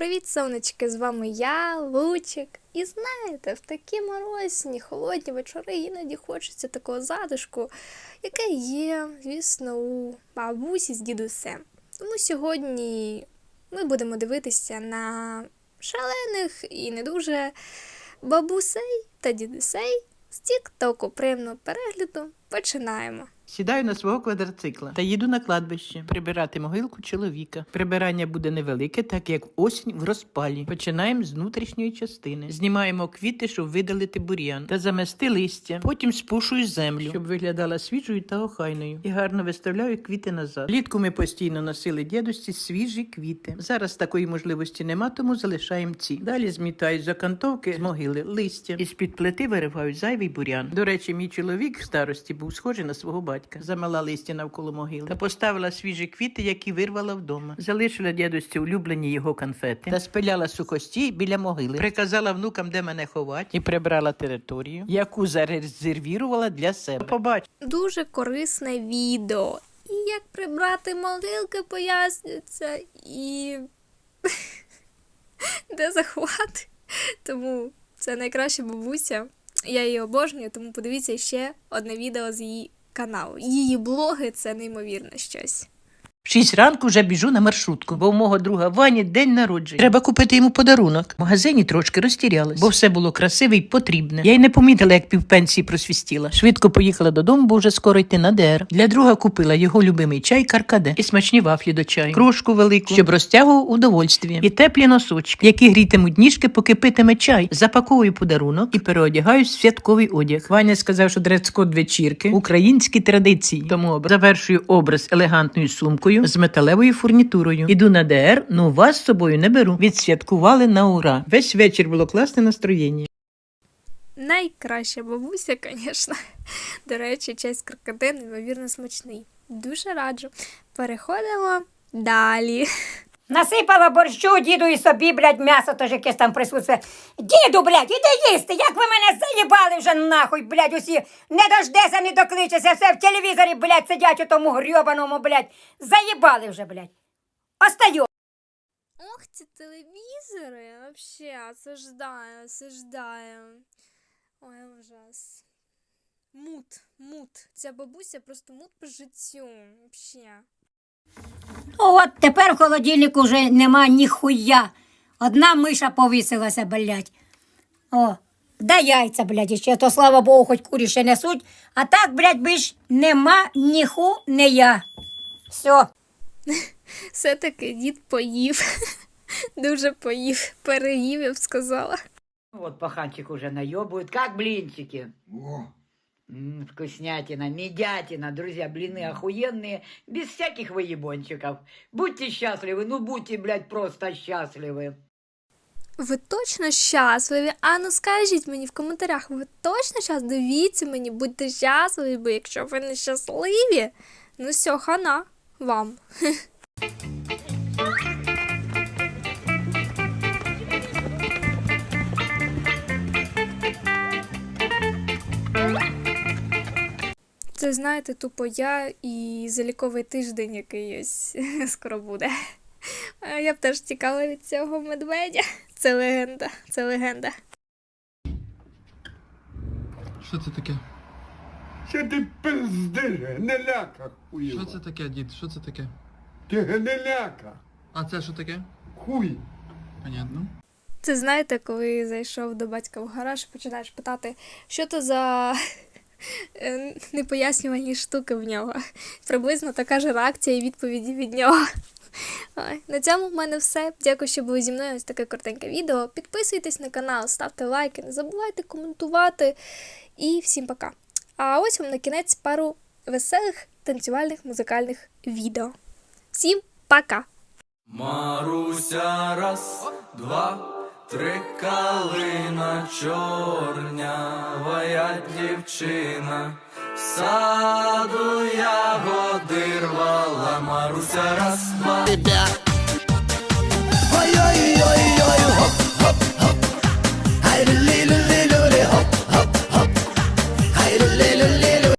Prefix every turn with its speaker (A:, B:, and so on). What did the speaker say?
A: Привіт, сонечки! З вами я, Лучик. І знаєте, в такі морозні, холодні вечори іноді хочеться такого затишку, яке є, звісно, у бабусі з дідусем. Тому сьогодні ми будемо дивитися на шалених і не дуже бабусей та дідусей з Тіктоку. Приємного перегляду. Починаємо.
B: Сідаю на свого квадроцикла та їду на кладбище прибирати могилку чоловіка. Прибирання буде невелике, так як осінь в розпалі. Починаємо з внутрішньої частини. Знімаємо квіти, щоб видалити бур'ян та замести листя. Потім спушую землю, щоб виглядала свіжою та охайною. І гарно виставляю квіти назад. Влітку ми постійно носили дідусі свіжі квіти. Зараз такої можливості нема, тому залишаємо ці. Далі змітаю з окантовки з могили листя. І з-під плити виривають зайвий бур'ян. До речі, мій чоловік в старості був схожий на свого батька. Замела листя навколо могили та поставила свіжі квіти, які вирвала вдома. Залишила дідусі улюблені його конфети та спиляла сухості біля могили. Приказала внукам, де мене ховати, і прибрала територію, яку зарезервірувала для себе. Побач.
A: Дуже корисне відео. І як прибрати могилки пояснюється, і де заховати. Тому це найкраща бабуся. Я її обожнюю, тому подивіться ще одне відео з її каналу. Її блоги це неймовірне щось.
B: В шість ранку вже біжу на маршрутку, бо у мого друга Вані день народження. Треба купити йому подарунок. В магазині трошки розтірялась, бо все було красиве й потрібне. Я й не помітила, як півпенсії просвістіла. Швидко поїхала додому, бо вже скоро йти на ДР. Для друга купила його любимий чай каркаде і смачні вафлі до чаю, кружку велику, щоб розтягував удовольствие, і теплі носочки, які грітимуть ніжки, поки питиме чай. Запаковую подарунок і переодягаюсь в святковий одяг. Ваня сказав, що дрес-код вечірки українські традиції. Тому завершую образ елегантною сумкою з металевою фурнітурою. Іду на ДР, ну вас з собою не беру. Відсвяткували на ура. Весь вечір було класне настроєння.
A: Найкраща бабуся, звісно. До речі, чай з крокодилом, ймовірно, смачний. Дуже раджу. Переходимо далі.
C: Насипала борщу діду і собі, блядь, м'ясо теж якесь там присутствує. Діду, блядь, іди їсти, як ви мене заїбали вже нахуй, блядь, усі. Не дождеся, не докличеся, все в телевізорі, блядь, сидять у тому грьобаному, блядь. Заїбали вже, блядь. Остаю.
A: Ох, ці телевізори, вообще, осуждаю, осуждаю. Ой, ужас. Мут, мут. Ця бабуся просто мут по життю. Вообще.
C: От тепер в холодильнику вже нема ніхуя. Одна миша повісилася, блядь. О, да яйця, блядь, ще, то слава Богу, хоч курі ще несуть. А так, блядь, більш нема ніху не я. Все.
A: Все-таки дід поїв. Дуже поїв. Переїв, я б сказала.
D: Вот паханчик уже наебывают. Как блинчики?
E: О,
D: М, вкуснятина, медятина. Друзья, блины охуенные, без всяких выебончиков. Будьте счастливы, ну будьте, блядь, просто счастливы.
A: Ви точно щасливі? А ну скажіть мені в коментарях, ви точно щас дивіться мені, будьте щасливі, бо якщо ви не щасливі, ну все, хана вам. Це знаєте, тупо я і заліковий тиждень якийсь скоро буде. Я б теж тікала від цього медведя. Це легенда, це легенда.
F: Що це таке?
E: що ти пиздиш, гниляка хуєва.
F: Що це таке, дід? Що це таке?
E: Ти гниляка,
F: А це що таке?
E: хуй.
F: Понятно.
A: Це знаєте, коли зайшов до батька в гараж, починаєш питати, що то за е, непояснювальні штуки в нього. Приблизно така ж реакція і відповіді від нього. На цьому в мене все. Дякую, що були зі мною. Ось таке коротеньке відео. Підписуйтесь на канал, ставте лайки, не забувайте коментувати. І всім пока. А ось вам на кінець пару веселих танцювальних музикальних відео. Всім пока!
G: Маруся, раз, два, три калина чорнява я дівчина, в саду ягоди рвала, Маруся, раз, два.